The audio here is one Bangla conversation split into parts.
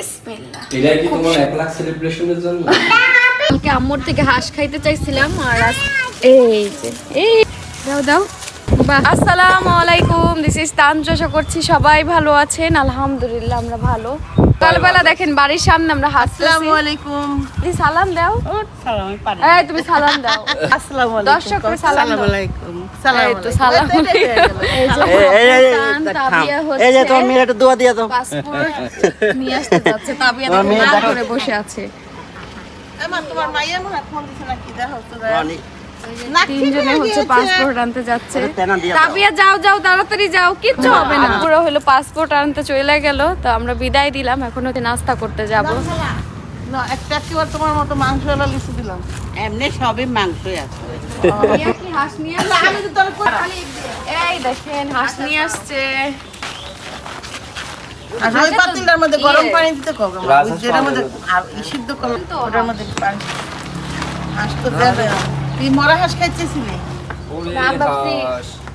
বিসমিল্লাহ। এটা কি তোমার এক লাখ সেলিব্রেশনের জন্য? কালকে আম্মুর থেকে হাঁস খাইতে চাইছিলাম আর এই যে এই দাও দাও। বাহ আসসালামু আলাইকুম দিস ইজ তানজ করছি সবাই ভালো আছেন। আলহামদুলিল্লাহ আমরা ভালো। সকালবেলা দেখেন বাড়ির সামনে আমরা আসসালামু আলাইকুম। সালাম দাও। সালাম এই তুমি সালাম দাও। আসসালামু আলাইকুম দর্শককে সালাম। আলাইকুম। এই তো সালাম এই যে তান, তাবিয়া এই যে তোমার হচ্ছে দোয়া দিয়ে দাও। পাসপোর্ট নিয়ে আসতে যাচ্ছে। তাবিয়া তোমার দেখো মেয়ে লাল দেখো। করে বসে আছে। আমার তোমার মাইয়া মনে ফোন দিছে নাকি? দেখো তো তিনজনে হচ্ছে পাসপোর্ট আনতে যাচ্ছে। তাবিয়া যাও যাও তাড়াতাড়ি যাও। কিচ্ছু হবে না। পুরো হলো পাসপোর্ট আনতে চলে গেল। তো আমরা বিদায় দিলাম। এখন হচ্ছে নাস্তা করতে যাব। না একটা একবার তোমার মতো মাংস এলা লিচু দিলাম। এমনি সবই মাংসই আছে। হাঁস নিয়ে এই দেখেন হাঁস নিয়ে আসছে। আর ওই পাতিলটার মধ্যে গরম পানি দিতে কবে যেটার মধ্যে আর সিদ্ধ করলাম ওটার মধ্যে পানি। হাঁস তো দেবে। তুই মরা হাঁস খাইতেছিলি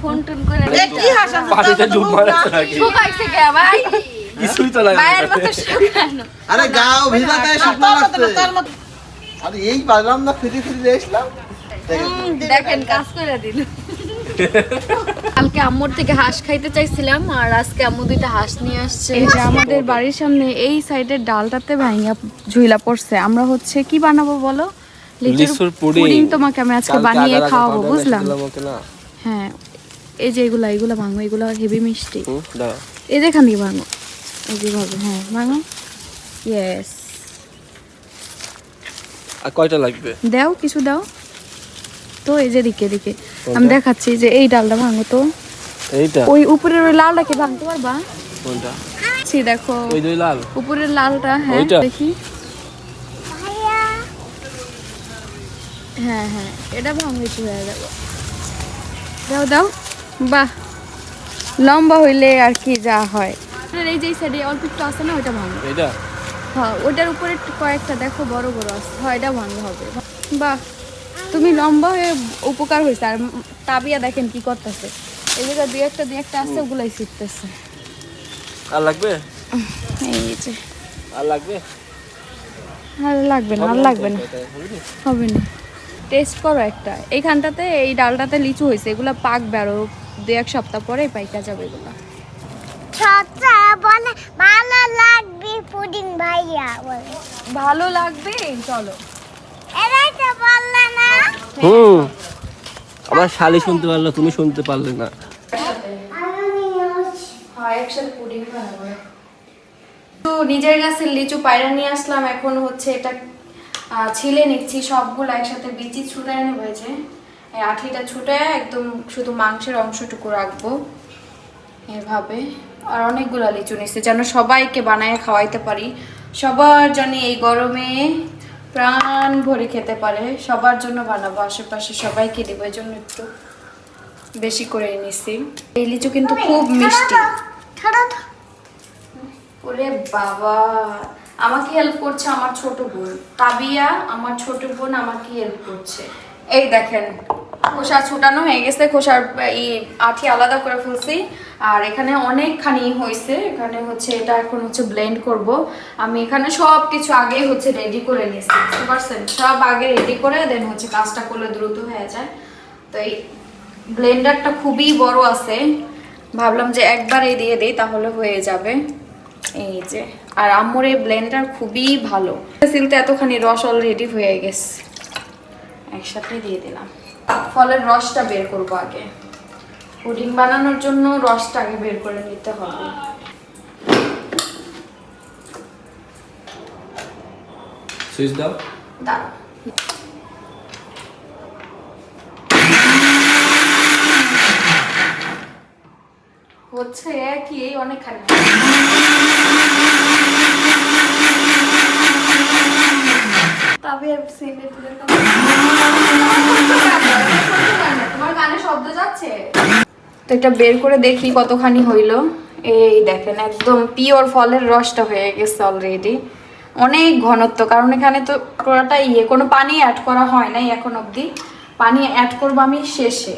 ফোন টোন করে কি হাঁস আছে? পানিতে ডুব শুকাইছে কে ভাই কিছুই তো লাগে মায়ের মতো শুকানো। আরে গাও ভিজা শুকনো লাগছে। আরে এই বাজলাম না ফিরে ফিরে এসলাম দেখেন। কাজ করে দিল। কালকে আম্মুর থেকে হাঁস খাইতে চাইছিলাম আর আজকে আম্মু দুইটা হাঁস নিয়ে আসছে। এই যে আমাদের বাড়ির সামনে এই সাইডের ডালটাতে ভাঙিয়া ঝুইলা পড়ছে। আমরা হচ্ছে কি বানাবো বলো? লিচুর পুডিং। তোমাকে আমি আজকে বানিয়ে খাওয়াবো বুঝলাম? হ্যাঁ এই যে এগুলা এগুলা ভাঙো এগুলো হেভি মিষ্টি। এই যেখান দিয়ে ভাঙো। এই যেভাবে হ্যাঁ ভাঙো। ইয়েস আর কয়টা লাগবে? দাও কিছু দাও। তো এই যে দিকে দিকে আমি দেখাচ্ছি যে এই ডালটা ভাঙো তো। এইটা? ওই উপরের ওই লালটা কি ভাঙতে পারবা? কোনটা? ছি দেখো। ওই দুই লাল। উপরের লালটা হ্যাঁ ওইটা? দেখি। হ্যাঁ হ্যাঁ এটা ভাঙিতে হয়ে যাবে? দাও দাও। বাহ! লম্বা হইলে আর কি যা হয়। এই যে সাইডে অল্প একটু আছে না ওইটা ভাঙো। এইটা? হ্যাঁ ওইটার উপরে একটু কয়েকটা দেখো বড় বড় আছে। হয় এটা ভাঙতে হবে। বাহ! তুমি লম্বা হয়ে উপকার হয়েছে আর তাবিয়া দেখেন কি করতেছে। এই জায়গা দুই একটা দুই একটা আছে ওগুলাই শিখতেছে আর লাগবে? এই যে। আর লাগবে? আর লাগবে না আর লাগবে না। হবে না? টেস্ট করো একটা। এইখানটাতে এই ডালটাতে লিচু হয়েছে এগুলো পাকবে আরও দু এক সপ্তাহ পরে পাইকা যাবে এগুলো। বলে ভালো লাগবে পুডিং ভাইয়া বলে। ভালো লাগবে? চলো। এরাই তো বললে হুম। আমার শালি শুনতে পারল তুমি শুনতে পারলে না। হয় নিজের গাছের লিচু পায়রা নিয়ে আসলাম এখন হচ্ছে এটা ছিলে নিচ্ছি সবগুলো একসাথে বিচি ছুটায় নেব এই আঠিটা ছুটায় একদম শুধু মাংসের অংশটুকু রাখব এভাবে। আর অনেকগুলো লিচু নিচ্ছে যেন সবাইকে বানায় খাওয়াইতে পারি। সবার জানি এই গরমে প্রাণ ভরে খেতে পারে সবার জন্য বানাবো আশেপাশে সবাইকে দেবো এই জন্য একটু বেশি করে নিচ্ছি এই লিচু কিন্তু খুব মিষ্টি। ওরে বাবা আমাকে হেল্প করছে আমার ছোট বোন। তাবিয়া আমার ছোট বোন আমাকে হেল্প করছে। এই দেখেন খোসা ছুটানো হয়ে গেছে খোসার ই আঠি আলাদা করে ফেলছি। আর এখানে অনেকখানি হয়েছে। এখানে হচ্ছে এটা এখন হচ্ছে ব্লেন্ড করব। আমি এখানে সব কিছু আগে হচ্ছে রেডি করে নিয়েছি, বুঝতে পারছেন? সব আগে রেডি করে দেন হচ্ছে কাজটা করলে দ্রুত হয়ে যায়। তো এই ব্লেন্ডারটা খুবই বড় আছে। ভাবলাম যে একবারে দিয়ে দিই, তাহলে হয়ে যাবে। এই যে, আর আম্মুর এই ব্লেন্ডার খুবই ভালো। সিলতে এতখানি রস অলরেডি হয়ে গেছে। একসাথে দিয়ে দিলাম। ফলের রসটা বের করব আগে। পুডিং বানানোর জন্য রসটা আগে বের করে নিতে হবে। সুইচ দাও। হচ্ছে একই এই অনেকখানি। তবে সিনে তোমার কানে শব্দ যাচ্ছে? তো এটা বের করে দেখি কতখানি হইল। এই দেখেন একদম পিওর ফলের রসটা হয়ে গেছে অলরেডি অনেক ঘনত্ব কারণ এখানে তো পুরোটা ইয়ে কোনো পানি অ্যাড করা হয় নাই এখন অবধি। পানি অ্যাড করব আমি শেষে।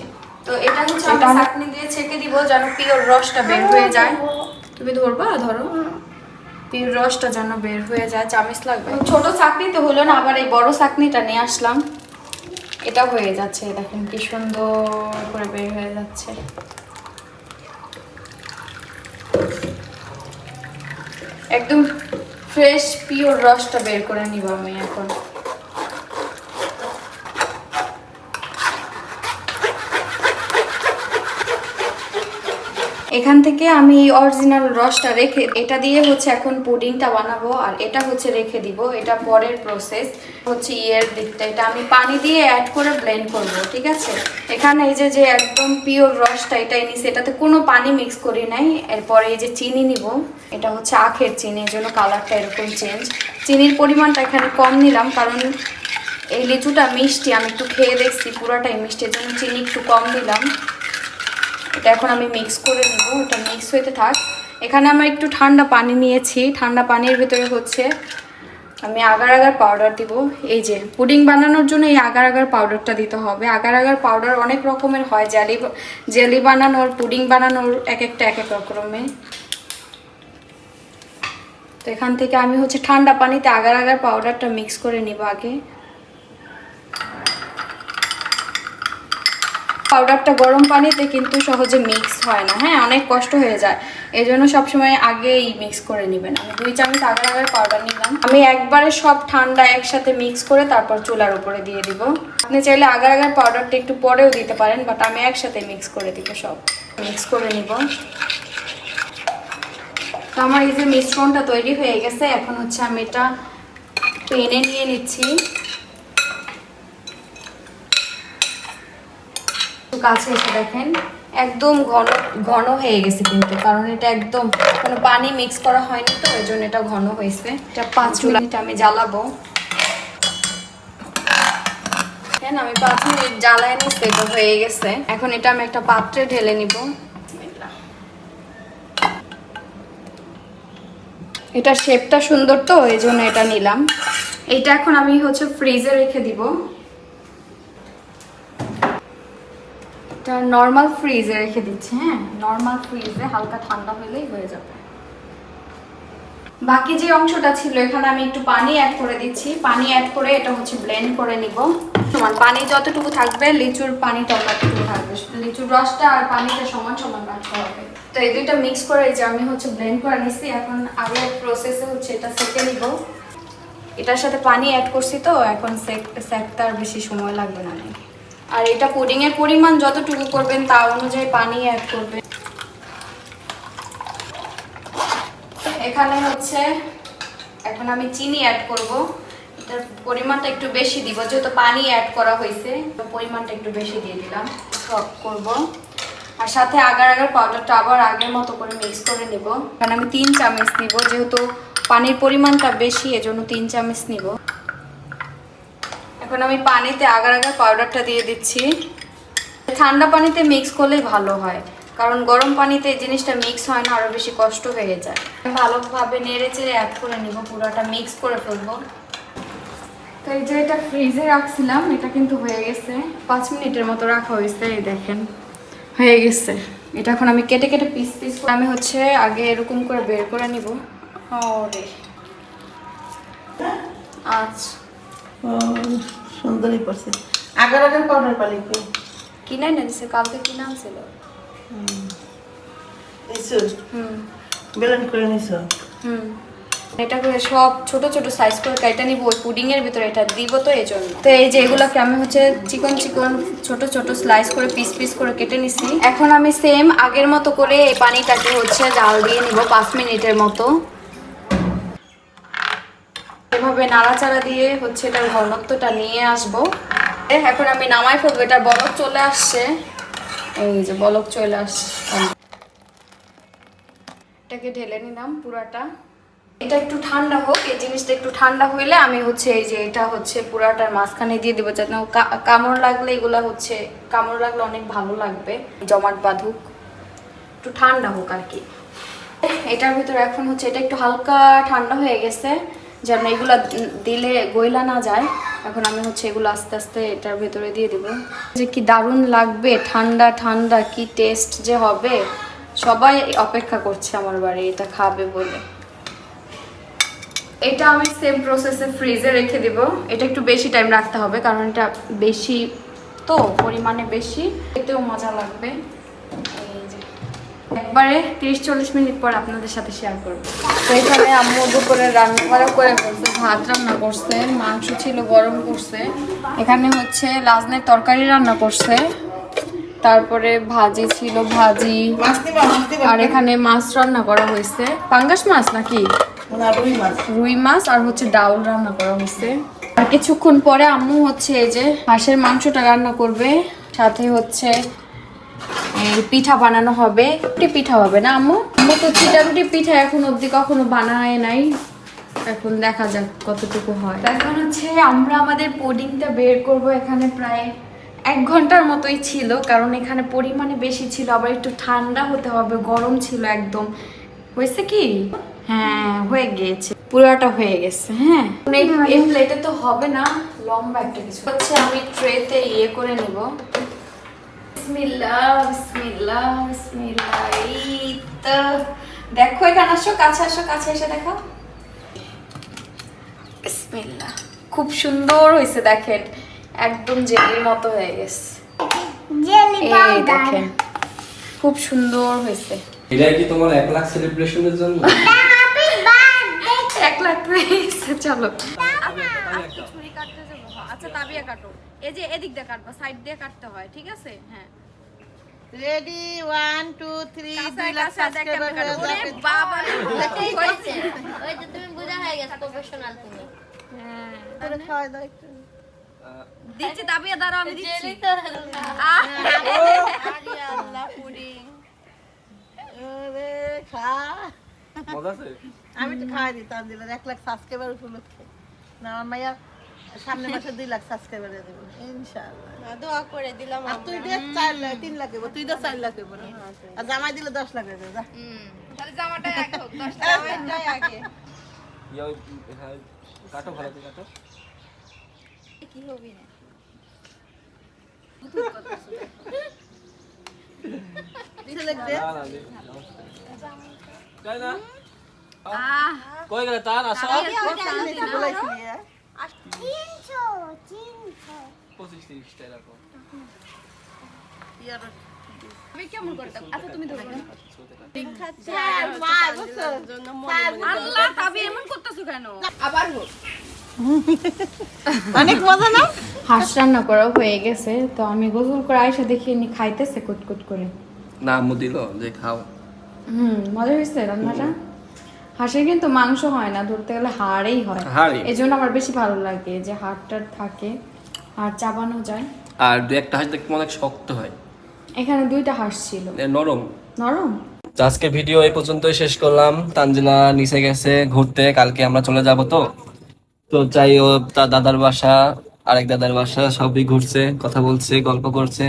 তো এটা হচ্ছে আমি চাটনি দিয়ে ছেঁকে দিব যেন পিওর রসটা বের হয়ে যায়। তুমি ধরবা ধরো। পিওর রসটা যেন বের হয়ে যায় চামিচ লাগবে। ছোট চাকনি তো হলো না আবার এই বড় চাকনিটা নিয়ে আসলাম। এটা হয়ে যাচ্ছে, দেখেন কি সুন্দর করে বের হয়ে যাচ্ছে। একদম ফ্রেশ পিওর রসটা বের করে নিব আমি এখন। এখান থেকে আমি অরিজিনাল রসটা রেখে, এটা দিয়ে হচ্ছে এখন পুডিংটা বানাবো, আর এটা হচ্ছে রেখে দিব। এটা পরের প্রসেস হচ্ছে ইয়ের দিকটা। এটা আমি পানি দিয়ে অ্যাড করে ব্লেন্ড করব, ঠিক আছে? এখানে এই যে যে একদম পিওর রসটা এটাই নিছি এটাতে কোনো পানি মিক্স করি নাই। এরপরে এই যে চিনি নিব, এটা হচ্ছে আখের চিনি এর জন্য কালারটা এরকম চেঞ্জ চিনির পরিমাণটা এখানে কম নিলাম, কারণ এই লিচুটা মিষ্টি, আমি একটু খেয়ে দেখছি পুরোটাই মিষ্টি, এর জন্য চিনি একটু কম দিলাম এখন আমি মিক্স করে নেব এটা মিক্স হইতে থাক। এখানে আমরা একটু ঠান্ডা পানি নিয়েছি। ঠান্ডা পানির ভিতরে হচ্ছে আমি আগার আগার পাউডার দিব। এই যে, পুডিং বানানোর জন্য এই আগার আগার পাউডারটা দিতে হবে। আগার আগার পাউডার অনেক রকমের হয়, জেলি জেলি বানানোর, পুডিং বানানোর এক একটা, এক এক রকমের তো এখান থেকে আমি হচ্ছে ঠান্ডা পানিতে আগার আগার পাউডারটা মিক্স করে নিব আগে। পাউডারটা গরম পানিতে কিন্তু সহজে মিক্স হয় না। হ্যাঁ অনেক কষ্ট হয়ে যায়। এই জন্য সবসময় আগেই মিক্স করে নেবেন। আমি দুই চামচ আগার আগার পাউডার নিলাম। আমি একবারে সব ঠান্ডা একসাথে মিক্স করে তারপর চুলার উপরে দিয়ে দিব। আপনি চাইলে আগার আগার পাউডারটা একটু পরেও দিতে পারেন বাট আমি একসাথে মিক্স করে দিব সব। মিক্স করে নিব। তো আমার এই যে মিশ্রণটা তৈরি হয়ে গেছে, এখন হচ্ছে আমি এটা পেনে নিয়ে নিচ্ছি। একটু কাছে এসে দেখেন একদম ঘন ঘন হয়ে গেছে কিন্তু কারণ এটা একদম কোনো পানি মিক্স করা হয়নি তো এই জন্য এটা ঘন হয়েছে। এটা পাঁচ মিনিট আমি জ্বালাবো। কেন আমি পাঁচ মিনিট জ্বালায় নিচ্ছি এটা হয়ে গেছে। এখন এটা আমি একটা পাত্রে ঢেলে নিব। এটা শেপটা সুন্দর তো এই জন্য এটা নিলাম। এটা এখন আমি হচ্ছে ফ্রিজে রেখে দিব। এটা নর্মাল ফ্রিজে রেখে দিচ্ছি হ্যাঁ? নর্মাল ফ্রিজে হালকা ঠান্ডা হলেই হয়ে যাবে। বাকি যে অংশটা ছিল, এখানে আমি একটু পানি অ্যাড করে দিচ্ছি। পানি অ্যাড করে এটা হচ্ছে ব্লেন্ড করে নিব। সমান পানি যতটুকু থাকবে, লিচুর পানিটা ততটুকু থাকবে। লিচুর রসটা আর পানিটা সমান সমান রাখতে হবে। তো এই দুইটা মিক্স করে যে আমি হচ্ছে ব্লেন্ড করে নিচ্ছি এখন আগে প্রসেসে হচ্ছে এটা সেকে নিব। এটার সাথে পানি অ্যাড করছি তো, এখন সেক সেকতে আর বেশি সময় লাগবে না। নাকি আর এটা পুডিং এর পরিমাণ যতটুকু করবেন তা অনুযায়ী পানি অ্যাড করবেন। এখানে হচ্ছে, এখন আমি চিনি অ্যাড করব। এটার পরিমাণটা একটু বেশি দিব, যেহেতু পানি অ্যাড করা হয়েছে পরিমাণটা একটু বেশি দিয়ে দিলাম সব করব। আর সাথে আগার আগার পাউডারটা আবার আগের মতো করে মিক্স করে নেব। কারণ আমি তিন চামচ নিব, যেহেতু পানির পরিমাণটা বেশি, এজন্য তিন চামচ নিব। এখন আমি পানিতে আগার আগার পাউডারটা দিয়ে দিচ্ছি। ঠান্ডা পানিতে মিক্স করলেই ভালো হয় কারণ গরম পানিতে এই জিনিসটা মিক্স হয় না আরও বেশি কষ্ট হয়ে যায়। ভালোভাবে নেড়ে চেড়ে অ্যাড করে নিব পুরোটা মিক্স করে ফেলব। তো এই যে এটা ফ্রিজে রাখছিলাম এটা কিন্তু হয়ে গেছে। পাঁচ মিনিটের মতো রাখা হয়েছে এই দেখেন। হয়ে গেছে। এটা এখন আমি কেটে কেটে পিস পিস আমি হচ্ছে আগে এরকম করে বের করে নিব। ওরে। আচ্ছা। ও, সুন্দরই করছে আগার আগার পাউডার পালি কি? কিনাই না দিছে কালকে কিনা ছিল নিছো? করে নিছো? হুম। এটা করে সব ছোট ছোট সাইজ করে কেটে নিব ওই পুডিং এর ভিতরে এটা দিব তো এই জন্য তো এই যে এগুলোকে আমি হচ্ছে চিকন চিকন ছোট ছোট স্লাইস করে পিস পিস করে কেটে নিছি। এখন আমি সেম আগের মতো করে এই পানিটাকে হচ্ছে জাল দিয়ে নিব পাঁচ মিনিটের মতো। এভাবে নাড়াচাড়া দিয়ে হচ্ছে এটার ঘনত্বটা নিয়ে আসব। এখন আমি নামাই ফেলব এটা বলক চলে আসছে। এই যে বলক চলে আসছে। এটাকে ঢেলে নিলাম পুরাটা। এটা একটু ঠান্ডা হোক, এই জিনিসটা একটু ঠান্ডা হইলে আমি হচ্ছে এই যে এটা হচ্ছে পুরাটার মাঝখানে দিয়ে দেবো, যাতে কামড় লাগলে এগুলা হচ্ছে, কামড় লাগলে অনেক ভালো লাগবে, জমাট বাঁধুক। একটু ঠান্ডা হোক আর কি। এটার ভিতরে এখন হচ্ছে এটা একটু হালকা ঠান্ডা হয়ে গেছে। যেন এগুলো দিলে গইলা না যায়, এখন আমি হচ্ছে এগুলো আস্তে আস্তে এটার ভেতরে দিয়ে দেবো। যে কি দারুণ লাগবে, ঠান্ডা ঠান্ডা, কি টেস্ট যে হবে, সবাই অপেক্ষা করছে আমার বাড়ি, এটা খাবে বলে। এটা আমি সেম প্রসেসে ফ্রিজে রেখে দিব। এটা একটু বেশি টাইম রাখতে হবে, কারণ এটা বেশি তো, পরিমাণে বেশি, এতেও মজা লাগবে। এই যে একবারে তিরিশ চল্লিশ মিনিট পর আপনাদের সাথে শেয়ার করব। এখানে আম্মু দুপুরে রান্না করা ভাত রান্না করছে, মাংস ছিল, গরম করছে। এখানে হচ্ছে লাজনের তরকারি রান্না করছে। তারপরে ভাজি ছিল, ভাজি। আর এখানে মাছ রান্না করা হয়েছে। পাঙ্গাস মাছ নাকি? রুই মাছ আর হচ্ছে ডাউল রান্না করা হয়েছে। আর কিছুক্ষণ পরে আম্মু হচ্ছে এই যে হাঁসের মাংসটা রান্না করবে। সাথে হচ্ছে পিঠা বানানো হবে। রুটি পিঠা হবে না, আম্মু? আম্মু তো চিটা রুটি পিঠা এখন অবধি কখনো বানায় নাই। এখন দেখা যাক কতটুকু হয়। এখন হচ্ছে আমরা আমাদের পুডিংটা বের করব এখানে প্রায় এক ঘণ্টার মতোই ছিল, কারণ এখানে পরিমাণে বেশি ছিল, আবার একটু ঠান্ডা হতে হবে, গরম ছিল একদম। হয়েছে কি? হ্যাঁ হয়ে গিয়েছে। পুরোটা হয়ে গেছে হ্যাঁ? এই প্লেটে তো হবে না, লম্বা একটা কিছু। হচ্ছে আমি ট্রেতে ইয়ে করে নিব বিসমিল্লাহ বিসমিল্লাহ বিসমিল্লাহ এই তো দেখো এখানে আসো কাছে আসো কাছে এসে দেখো। বিসমিল্লাহ। খুব সুন্দর হয়েছে দেখেন। একদম জেলির মতো হয়ে গেছে। জেলি এই পাউডার। দেখেন খুব সুন্দর হয়েছে। এটা কি তোমার এক লাখ সেলিব্রেশনের জন্য? হ্যাপি বার্থডে এক লাখ হয়ে গেছে চলো। ছুরি কাটতে যাব। আচ্ছা তাবিয়া কাটো। এই যে এদিক দিয়ে কাটবা সাইড দিয়ে কাটতে হয় ঠিক আছে? হ্যাঁ। রেডি ওয়ান টু থ্রি দুই কাঁচা লাখ কাঁচা সাবস্ক্রাইবার। হয়ে ওরে যাবে বাবা। ওই যে তুমি বুঝা হয়ে গেছো প্রফেশনাল তুমি। হ্যাঁ। করে খাওয়াই দাও একটু। দিচ্ছি তাবিয়া দাঁড়াও আমি দিচ্ছি। ওরে খা। মজা আছে? আমি তো খাই দিতাম তানজিলের এক লাখ সাবস্ক্রাইবার উপলক্ষে। না আমার মাইয়া সামনে মাসে দুই লাখ সাবস্ক্রাইবার দেবো। ইনশাআল্লাহ। দোয়া করে দিলাম আর তুই দে লাখ তিন লাখ দেবো তুই তো চার লাখ দেবো আর জামাই দিলে দশ লাখ দেবো যা। ওই, হ্যাঁ, কাটো ভালো করে কাটো। ছেলে দে। না, না, দে। তাই না? আহ কই গেলে তার? আসো। হ্যাঁ? পঁচিশ তিরিশটা এরকম। আচ্ছা তুমি ধরো না চার মাস বছর চার আল্লাহ তাবি এমন করতেছো কেন? আবার হোক অনেক মজা না? হাঁস রান্না করা হয়ে গেছে তো আমি গোসল করে আয়সা দেখি নি খাইতেছে কুটকুট করে। না আম্মু দিল যে খাও। হুম মজা হয়েছে রান্নাটা? হাঁসের কিন্তু মাংস হয় না ধরতে গেলে হাড়েই হয়। এই জন্য আমার বেশি ভালো লাগে যে হাড়টার থাকে আর চাবানো যায়। আর দু একটা হাঁস দেখতে অনেক শক্ত হয়। এখানে দুইটা হাঁস ছিল। নরম। নরম? তো আজকে ভিডিও এই পর্যন্তই শেষ করলাম। তানজিলা নিচে গেছে ঘুরতে কালকে আমরা চলে যাব তো। তো চাই ও তার দাদার বাসা আরেক দাদার বাসা সবই ঘুরছে কথা বলছে গল্প করছে।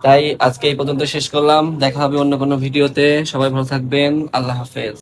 তাই আজকে এই পর্যন্ত শেষ করলাম। দেখা হবে অন্য কোনো ভিডিওতে। সবাই ভালো থাকবেন। আল্লাহ হাফেজ।